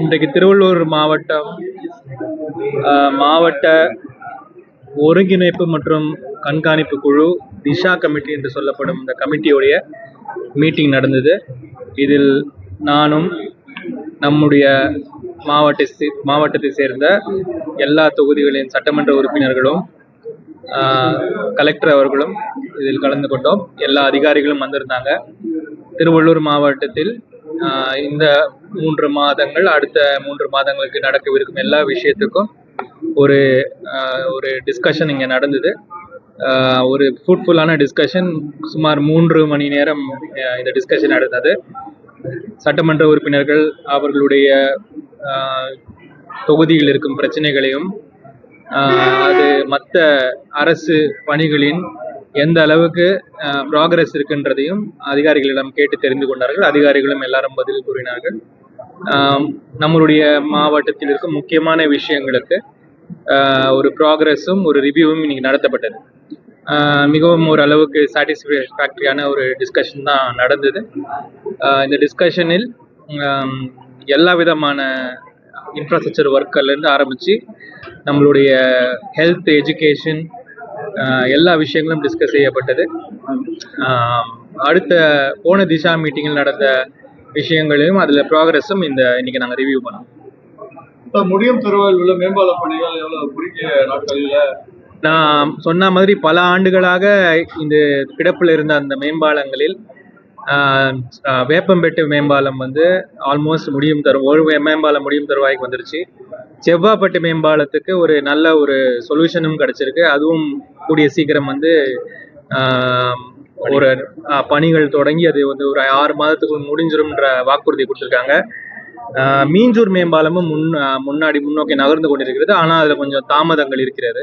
இன்றைக்கு திருவள்ளூர் மாவட்டம் மாவட்ட ஒருங்கிணைப்பு மற்றும் கண்காணிப்பு குழு திஷா கமிட்டி என்று சொல்லப்படும் இந்த கமிட்டியுடைய மீட்டிங் நடந்தது. இதில் நானும் நம்முடைய மாவட்ட மாவட்டத்தை சேர்ந்த எல்லா தொகுதிகளின் சட்டமன்ற உறுப்பினர்களும் கலெக்டர் அவர்களும் இதில் கலந்து கொண்டோம். எல்லா அதிகாரிகளும் வந்திருந்தாங்க. திருவள்ளூர் மாவட்டத்தில் இந்த மூன்று மாதங்கள் அடுத்த மூன்று மாதங்களுக்கு நடக்கவிருக்கும் எல்லா விஷயத்துக்கும் ஒரு ஒரு டிஸ்கஷன் இங்கே நடந்தது. ஒரு ஃப்ரூட்ஃபுல்லான டிஸ்கஷன் சுமார் மூன்று மணி நேரம் இந்த டிஸ்கஷன் நடந்தது. சட்டமன்ற உறுப்பினர்கள் அவர்களுடைய தொகுதியில் இருக்கும் பிரச்சனைகளையும் அது மற்ற அரசு பணிகளின் எந்த அளவுக்கு ப்ராக்ரஸ் இருக்கின்றதையும் அதிகாரிகளிடம் கேட்டு தெரிந்து கொண்டார்கள். அதிகாரிகளும் எல்லாரும் பதில் கூறினார்கள். நம்மளுடைய மாவட்டத்தில் இருக்கும் முக்கியமான விஷயங்களுக்கு ஒரு ப்ராக்ரஸும் ஒரு ரிவ்யூவும் இன்னைக்கு நடத்தப்பட்டது. மிகவும் ஒரு அளவுக்கு சாட்டிஸ்ஃபேக்டரியான ஒரு டிஸ்கஷன் தான் நடந்தது. இந்த டிஸ்கஷனில் எல்லா விதமான இன்ஃப்ராஸ்ட்ரக்சர் ஒர்க்கிலேருந்து ஆரம்பித்து நம்மளுடைய ஹெல்த் எஜுகேஷன் எல்லா விஷயங்களும் டிஸ்கஸ் செய்யப்பட்டது. அடுத்த போன திசா மீட்டிங்கில் நடந்த விஷயங்களையும் அதில் ப்ராக்ரஸும் இந்த இன்னைக்கு நாங்கள் ரிவ்யூ பண்ணோம். இப்ப முடியும் திருவள்ளுவர் மேம்பால பணிகள் எவ்வளவு குறுகிய நாட்களில்? நான் சொன்ன மாதிரி பல ஆண்டுகளாக இந்த கிடப்பில் இருந்த அந்த மேம்பாலங்களில் வேப்பம்பேட்டு மேம்பாலம் வந்து ஆல்மோஸ்ட் முடியும் தரும் ஒரு மேம்பாலம் முடியும் தருவாய்க்கு வந்துருச்சு. செவ்வாப்பட்டு மேம்பாலத்துக்கு ஒரு நல்ல ஒரு சொல்யூஷனும் கிடைச்சிருக்கு. அதுவும் கூடிய சீக்கிரம் வந்து ஒரு பணிகள் தொடங்கி அது வந்து ஒரு ஆறு மாதத்துக்குள் முடிஞ்சிரும்ன்ற வாக்குறுதி கொடுத்துருக்காங்க. மீஞ்சூர் மேம்பாலமும் முன் முன்னாடி முன்னோக்கி நகர்ந்து கொண்டிருக்கிறது. ஆனால் அதில் கொஞ்சம் தாமதங்கள் இருக்கிறது.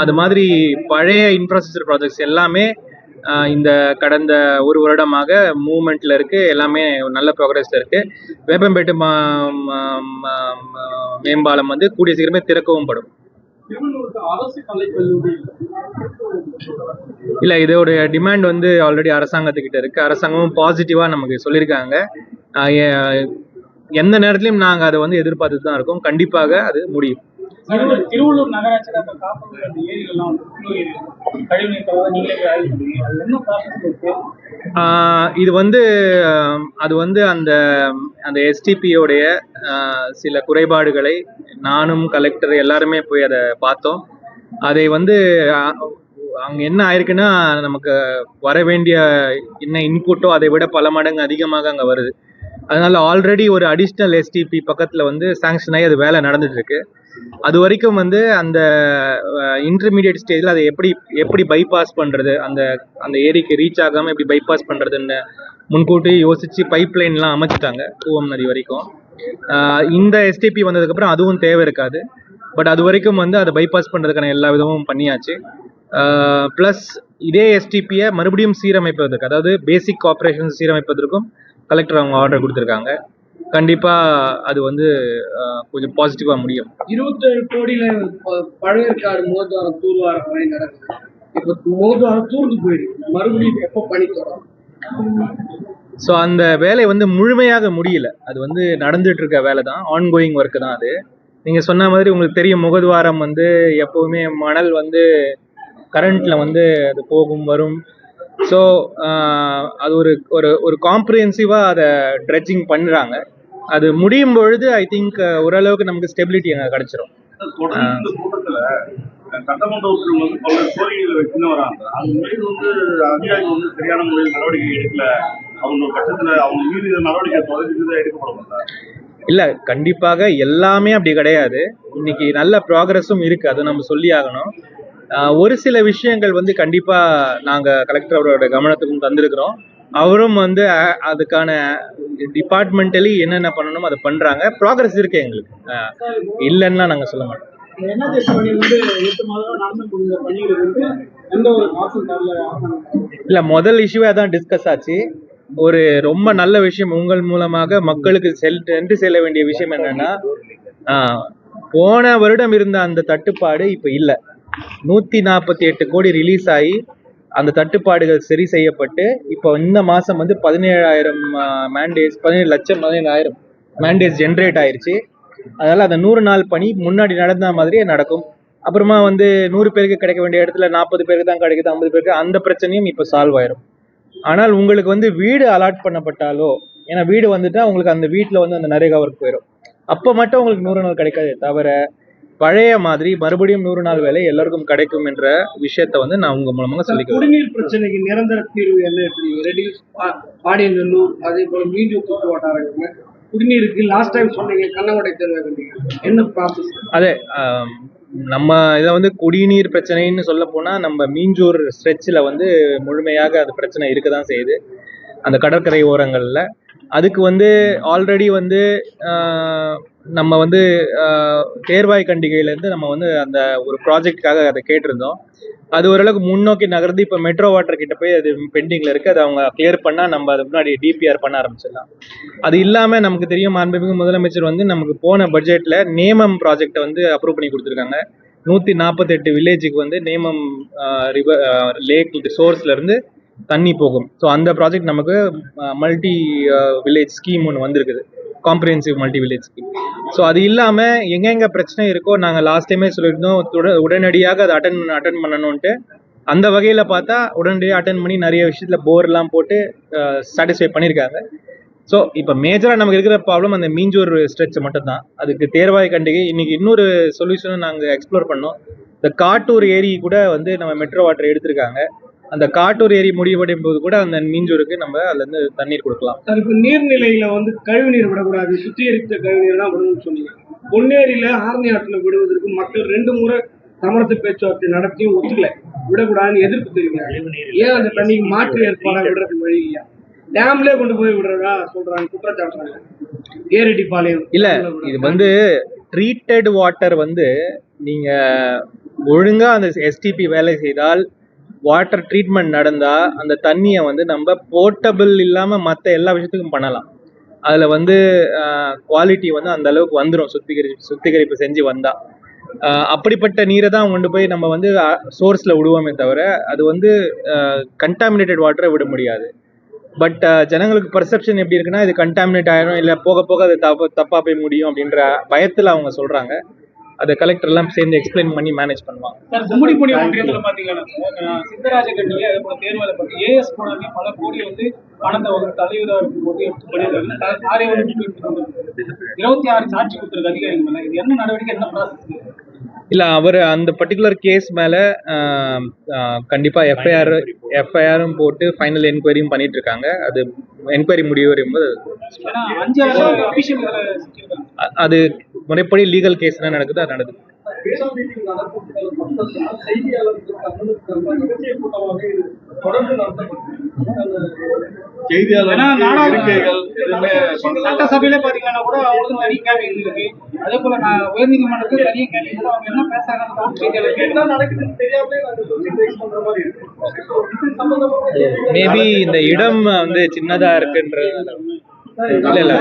அது மாதிரி பழைய இன்ஃப்ராஸ்ட்ரக்சர் ப்ராஜெக்ட்ஸ் எல்லாமே இந்த கடந்த ஒரு வருடமாக மூவ்மெண்ட்ல இருக்கு. எல்லாமே நல்ல ப்ரோக்ரஸில் இருக்கு. வேப்பம்பேட்டு மா மேம்பாலம் வந்து கூடிய சீக்கிரமே திறக்கவும் படும். இல்லை இல்ல இதோடைய டிமாண்ட் வந்து ஆல்ரெடி அரசாங்கத்துக்கிட்ட இருக்கு. அரசாங்கமும் பாசிட்டிவா நமக்கு சொல்லியிருக்காங்க எந்த நேரத்திலையும் நாங்கள் அதை வந்து எதிர்பார்த்துட்டு தான் இருக்கோம். கண்டிப்பாக அது முடியும். திருவள்ளூர் திருவள்ளூர் நகராட்சியில் அந்த காப்பது அந்த ஏரிகள்லாம் வந்து புது ஏரிகள். கழிவுநீர் கலவை நீங்களே ஆய்வு பண்ணுவீங்க அது என்ன ப்ராசஸ் இருக்கு? இது வந்து அது வந்து அந்த அந்த எஸ்டிபியோடைய சில குறைபாடுகளை நானும் கலெக்டர் எல்லாருமே போய் அதை பார்த்தோம். அதை வந்து ஆஹ் அங்க என்ன ஆயிருக்குன்னா நமக்கு வர வேண்டிய என்ன இன்புட்டோ அதை விட பல மடங்கு அதிகமாக அங்க வருது. அதனால ஆல்ரெடி ஒரு அடிஷ்னல் எஸ்டிபி பக்கத்துல வந்து சாங்ஷன் ஆகி அது வேலை நடந்துட்டு இருக்கு. அது வரைக்கும் வந்து அந்த இன்டர்மீடியட் ஸ்டேஜில் அதை எப்படி எப்படி பைபாஸ் பண்ணுறது அந்த அந்த ஏரிக்கு ரீச் ஆகாமல் எப்படி பைபாஸ் பண்ணுறதுன்னு முன்கூட்டி யோசித்து பைப் லைன்லாம் அமைச்சிட்டாங்க கூவம் நதி வரைக்கும். இந்த எஸ்டிபி வந்ததுக்கப்புறம் அதுவும் தேவை இருக்காது. பட் அது வரைக்கும் வந்து அதை பைபாஸ் பண்ணுறதுக்கான எல்லா விதமும் பண்ணியாச்சு. ப்ளஸ் இதே எஸ்டிபியை மறுபடியும் சீரமைப்பதற்கு அதாவது பேசிக் ஆப்ரேஷன் சீரமைப்பதற்கும் கலெக்டர் அவங்க ஆர்டர் கொடுத்துருக்காங்க. கண்டிப்பாக அது வந்து கொஞ்சம் பாசிட்டிவாக முடியும். இருபத்தேழு கோடியில ப- பழவேற்காடு மோதுவாரம் தூர்வாரம் பணி நடக்குது. இப்ப மோதுவாரம் தூர்ந்து போயிடுது. மறுபடியும் எப்ப பணி தொடரும் ஸோ அந்த வேலை வந்து முழுமையாக முடியல. அது வந்து நடந்துட்டு இருக்க வேலை தான் ஆன்கோயிங் ஒர்க்கு தான் அது. நீங்கள் சொன்ன மாதிரி உங்களுக்கு தெரியும் முகத்வாரம் வந்து எப்போவுமே மணல் வந்து கரண்ட்ல வந்து அது போகும் வரும். ஸோ அது ஒரு ஒரு ஒரு காம்ப்ரிஹென்சிவாக அதை ட்ரெட்ஜிங் பண்ணுறாங்க அது முடியும் பொழுது ஐ திங்க் ஓரளவுக்கு நமக்கு ஸ்டெபிலிட்டி அங்கே கிடச்சிரும். சட்டமன்ற உறுப்பினர்கள் வந்து பல்வேறு கோரிக்கைகளை வச்சுன்னு வராங்க. அந்த மீது வந்து அதிகாரிகள் வந்து சரியான முறையில் நடவடிக்கை எடுக்கல. அவங்க ஒரு கட்டத்துல அவங்க மீது இந்த நடவடிக்கை தொடர்ந்து எடுக்கப்படும் சார் இல்லை கண்டிப்பாக எல்லாமே அப்படி கிடையாது. இன்னைக்கு நல்ல ப்ராக்ரஸும் இருக்கு அதை நம்ம சொல்லி ஆகணும். ஒரு சில விஷயங்கள் வந்து கண்டிப்பா நாங்க கலெக்டர் அவரோட கவனத்துக்கும் தந்திருக்கிறோம். அவரும் வந்து அதுக்கான டிபார்ட்மெண்டலி என்னென்ன பண்ணணுமோ அதை பண்றாங்க. ப்ராக்ரஸ் இருக்கு எங்களுக்கு. இல்லைன்னா நாங்க சொல்ல மாட்டோம். இல்ல முதல் இஷ்யூவே அதான் டிஸ்கஸ் ஆச்சு. ஒரு ரொம்ப நல்ல விஷயம் உங்கள் மூலமாக மக்களுக்கு செல் சென்று செல்ல வேண்டிய விஷயம் என்னன்னா போன வருடம் இருந்த அந்த தட்டுப்பாடு இப்ப இல்ல. நூத்தி நாற்பத்தி எட்டு கோடி ரிலீஸ் ஆகி அந்த தட்டுப்பாடுகள் சரி செய்யப்பட்டு இப்போ இந்த மாசம் வந்து பதினேழாயிரம் மேண்டேட்ஸ் பதினேழு லட்சம் பதினேழாயிரம் மேண்டேட்ஸ் ஜென்ரேட் ஆயிருச்சு. அதனால அந்த நூறு நாள் பணி முன்னாடி நடந்த மாதிரியே நடக்கும். அப்புறமா வந்து நூறு பேருக்கு கிடைக்க வேண்டிய இடத்துல நாற்பது பேருக்கு தான் கிடைக்குது ஐம்பது பேருக்கு அந்த பிரச்சனையும் இப்போ சால்வ் ஆயிரும். ஆனால் உங்களுக்கு வந்து வீடு அலாட் பண்ணப்பட்டாலோ ஏன்னா வீடு வந்துட்டா உங்களுக்கு அந்த வீட்டில் வந்து அந்த நரேகா ஒர்க் போயிடும் அப்போ மட்டும் உங்களுக்கு நூறு நாள் கிடைக்காது தவிர பழைய மாதிரி மறுபடியும் நூறு நாள் வேலை எல்லாருக்கும் கிடைக்கும் என்ற விஷயத்த வந்து நான் உங்க மூலமாக சொல்லிக்கிறேன். குடிநீர் பிரச்சனைக்கு நிரந்தர தீர்வு என்ன எப்படி? ரெடியூஸ் பாடியநல்லூர் அதே போல மீண்டும் தூக்கு வட்டாரங்கள்ல குடிநீருக்கு லாஸ்ட் டைம் சொன்னீங்க கண்ணங்கடை தேர்வு என்ன ப்ராசஸ் அதே நம்ம இதை வந்து குடிநீர் பிரச்சனைன்னு சொல்ல போனா நம்ம மீஞ்சூர் ஸ்ட்ரெச்சில் வந்து முழுமையாக அது பிரச்சனை இருக்க தான் செய்யுது. அந்த கடற்கரை ஓரங்களில். அதுக்கு வந்து ஆல்ரெடி வந்து நம்ம வந்து தேர்வாய் கண்டிகையிலேருந்து நம்ம வந்து அந்த ஒரு ப்ராஜெக்டுக்காக அதை கேட்டிருந்தோம். அது ஓரளவுக்கு முன்னோக்கி நகர்ந்து இப்போ மெட்ரோ வாட்டர் கிட்ட போய் அது பெண்டிங்கில் இருக்குது அதை அவங்க கிளியர் பண்ணால் நம்ம அது முன்னாடி டிபிஆர் பண்ண ஆரம்பிச்சிடலாம். அது இல்லாமல் நமக்கு தெரியும் மாண்புமிகு முதலமைச்சர் வந்து நமக்கு போன பட்ஜெட்டில் நேமம் ப்ராஜெக்டை வந்து அப்ரூவ் பண்ணி கொடுத்துருக்காங்க. நூற்றி நாற்பத்தெட்டு வில்லேஜுக்கு வந்து நேமம் ரிவர் லேக் சோர்ஸ்லேருந்து தண்ணி போகும். ஸோ அந்த ப்ராஜெக்ட் நமக்கு மல்டி வில்லேஜ் ஸ்கீம் ஒன்று வந்திருக்குது. Comprehensive multi village scheme so அது இல்லாமல் எங்கெங்கே பிரச்சனை இருக்கோ நாங்கள் லாஸ்ட் டைமே சொல்லியிருந்தோம் உடனடியாக அதை அட்டன் அட்டன் பண்ணணுன்ட்டு அந்த வகையில் பார்த்தா உடனடியாக அட்டன் பண்ணி நிறைய விஷயத்தில் போர்லாம் போட்டு சாட்டிஸ்ஃபை பண்ணியிருக்காங்க. ஸோ இப்போ மேஜராக நமக்கு இருக்கிற ப்ராப்ளம் அந்த மீஞ்சூர் ஸ்ட்ரெச் மட்டும்தான். அதுக்கு தேர்வாய் கண்டிகை இன்னைக்கு இன்னொரு சொல்யூஷனும் நாங்கள் எக்ஸ்ப்ளோர் பண்ணோம். இந்த காட்டூர் ஏரி கூட வந்து நம்ம மெட்ரோ வாட்டர் எடுத்திருக்காங்க. அந்த காட்டூர் ஏரி முடிவடையும் போது கூட அந்த மீஞ்சூருக்கு நம்ம அதுலேருந்து தண்ணீர் கொடுக்கலாம். சார் இப்போ நீர்நிலையில வந்து கழிவுநீர் விடக்கூடாது. சுத்திகரித்த கழிவுநீர் தான் விடணும்னு சொன்னீங்க. பொன்னேரியில ஆரணி ஆற்றுல விடுவதற்கு மக்கள் ரெண்டு முறை சமரச பேச்சுவார்த்தை நடத்தியும் ஒத்துக்கல. விடக்கூடாதுன்னு எதிர்ப்பு தெரிவிக்கிறாங்க ஏன் அந்த தண்ணிக்கு மாற்று ஏற்பாடாக விடுறதுக்கு வழி இல்லையா? டேம்லயே கொண்டு போய் விடுறதா சொல்றாங்க குற்றச்சாட்டுறாங்க ஏரடி பாளையம் இல்ல இது வந்து ட்ரீட்டட் வாட்டர் வந்து நீங்க ஒழுங்கா அந்த எஸ்டிபி வேலை செய்தால் வாட்டர் ட்ரீட்மெண்ட் நடந்தால் அந்த தண்ணியை வந்து நம்ம போர்ட்டபிள் இல்லாமல் மற்ற எல்லா விஷயத்துக்கும் பண்ணலாம். அதில் வந்து குவாலிட்டி வந்து அந்த அளவுக்கு வந்துடும் சுத்திகரிப்பு சுத்திகரிப்பு செஞ்சு வந்தால் அப்படிப்பட்ட நீரை தான் கொண்டு போய் நம்ம வந்து சோர்ஸில் விடுவோமே தவிர அது வந்து கண்டாமினேட்டட் வாட்டரை விட முடியாது. பட் ஜனங்களுக்கு பர்செப்ஷன் எப்படி இருக்குன்னா இது கண்டாமினேட் ஆயிரும் இல்லை போக போக அது தப்பு தப்பாக போய் முடியும் அப்படின்ற பயத்தில் அவங்க சொல்கிறாங்க அதை கலெக்டர் எல்லாம் சேர்ந்து எக்ஸ்பிளைன் பண்ணி மேனேஜ் பண்ணுவாங்க. சார் கும்மிடிப்பூண்டி ஒன்றியத்துல பாத்தீங்கன்னா சார், சித்தராஜ கண்ணிலே அதே போல தேர்தலை பத்தி ஏஎஸ் போனதுமே பல கோடி வந்து பணத்தை ஒரு தலைவராக இருக்கும்போது இருபத்தி ஆறு சாட்சி கொடுத்துருக்கு அதிகாரிகள் மேல. இது என்ன நடவடிக்கை என்ன ப்ராசஸ் இல்ல அவர் அந்த பர்டிகுலர் கேஸ் மேல ஆஹ், ஆஹ், கண்டிப்பா எஃப்ஐஆர் எஃப்ஐஆரும் போட்டு ஃபைனல் என்கொயரியும் பண்ணிட்டு இருக்காங்க அது என்கொயரி முடிவு அ- அது முறைப்படி லீகல் கேஸ் என்ன நடக்குதோ அது நடக்குது செய்தியாளர் ஏன்னா நாடாளு- இருக்கைகள் எதுவுமே பண்ணல. சட்டசபையில பாத்தீங்கன்னா கூட அவங்களுக்கு தனி கேள்வி இருக்கு அதே போல நான் உயர்நீதிமன்றத்துக்கு தனி கேள்வி இருக்கு. அவங்க என்ன பேசுறாங்க செய்தியாளர் என்ன நடக்குதுன்னு தெரியாமலே பண்ற மாதிரி இருக்கு மேபி இந்த இடம் வந்து சின்னதா இருக்குன்ற இல்ல இல்ல.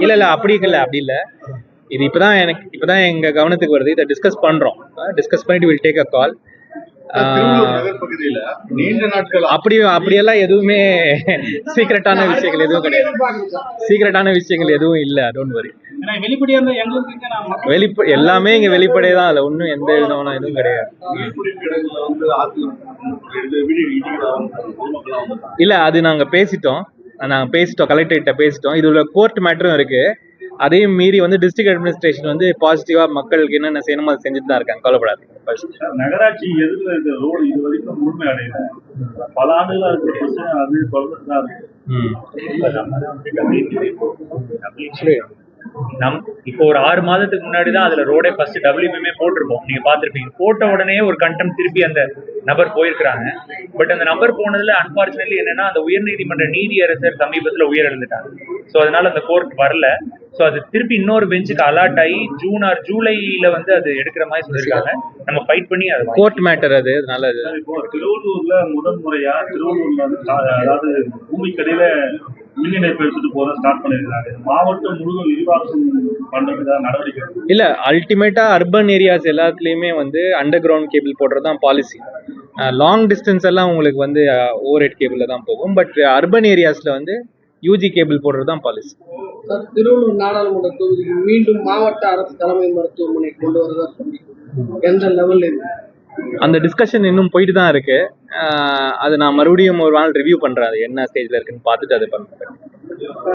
இல்ல இல்ல அப்படி இல்ல அப்படி இல்ல. இது இப்பதான் எனக்கு இப்பதான் எங்க கவனத்துக்கு வருது. இதை டிஸ்கஸ் பண்றோம். டிஸ்கஸ் பண்ணிட்டு வில் டேக் அ கால் அப்படி அப்படியெல்லாம் எதுவுமே சீக்ரெட்டான விஷயங்கள் எதுவும் கிடையாது. சீக்ரெட்டான விஷயங்கள் எதுவும் இல்ல டோன்ட் வரி வெளிப்ப எல்லாமே இங்க வெளிப்படையே தான் அதுல ஒன்றும் எந்த விதமான இதுவும் கிடையாது. இல்ல அது நாங்க பேசிட்டோம். நாங்க பேசிட்டோம் கலெக்டர்கிட்ட பேசிட்டோம் இதுல கோர்ட் மேட்டரும் இருக்கு அதையும் மீறி வந்து டிஸ்ட்ரிக்ட் அட்மினிஸ்ட்ரேஷன் வந்து பாசிட்டிவா மக்களுக்கு என்னென்ன செய்யணுமோ அதை செஞ்சுட்டு தான் இருக்காங்க கவலைப்படாது நகராட்சி எதிரில் இருக்கிற ரோடு இது வரைக்கும் முழுமை அடையல பல ஆண்டுகளா இருக்கிற பிரச்சனை அது தொடர்ந்து தான் இருக்கு நம் இப்போ ஒரு ஆறு மாதத்துக்கு முன்னாடி தான் அதுல ரோடே ஃபர்ஸ்ட் டபிள்யூமே போட்டிருப்போம். நீங்க பார்த்திருப்பீங்க. போட்ட உடனே ஒரு கண்டம் திருப்பி அந்த நபர் போயிருக்கிறாங்க. பட் அந்த நபர் போனதுல அன்பார்ச்சுனேட்லி என்னன்னா அந்த உயர்நீதிமன்ற நீதியரசர் சமீபத்துல உயிர் எழுந்துட்டாங்க ஸோ அதனால அந்த கோர்ட் வரல. ஸோ அது திருப்பி இன்னொரு பெஞ்சுக்கு அலாட் ஆகி ஜூன் ஆர் ஜூலைல வந்து அது எடுக்கிற மாதிரி சொல்லியிருக்காங்க. நம்ம ஃபைட் பண்ணி அது வாங்கி- கோர்ட் மேட்டர் அது அதனால திருவள்ளூர்ல முதல் முறையா திருவள்ளூர்ல அதாவது பூமிக்கடியில மின் இணைப்பு எடுத்துட்டு போற ஸ்டார்ட் பண்ணிருக்காங்க மாவட்டம் முழுவதும் விரிவாக்கம் பண்றதுக்காக நடவடிக்கை எடுக்கணும். இல்ல அல்டிமேட்டா அர்பன் ஏரியாஸ் எல்லாத்துலயுமே வந்து அண்டர் கிரவுண்ட் கேபிள் போடுறது தான் பாலிசி லாங் டிஸ்டன்ஸ் எல்லாம் உங்களுக்கு வந்து ஓவர் ஹெட் கேபிள்ல தான் போகும். பட் அர்பன் ஏரியாஸ்ல வந்து யூஜி கேபிள் போடுறது தான் பாலிசி சார் திருவள்ளூர் நாடாளுமன்ற தொகுதிக்கு மீண்டும் மாவட்ட அரசு தலைமை மருத்துவமனை கொண்டு வரதா சொல்லி எந்த லெவல்ல இருக்கு? அந்த டிஸ்கஷன் இன்னும் போயிட்டு தான் இருக்கு அது நான் மறுபடியும் ஒரு நாள் ரிவ்யூ பண்றேன். அது என்ன ஸ்டேஜ்ல இருக்குன்னு பார்த்துட்டு அது பண்ணுறேன்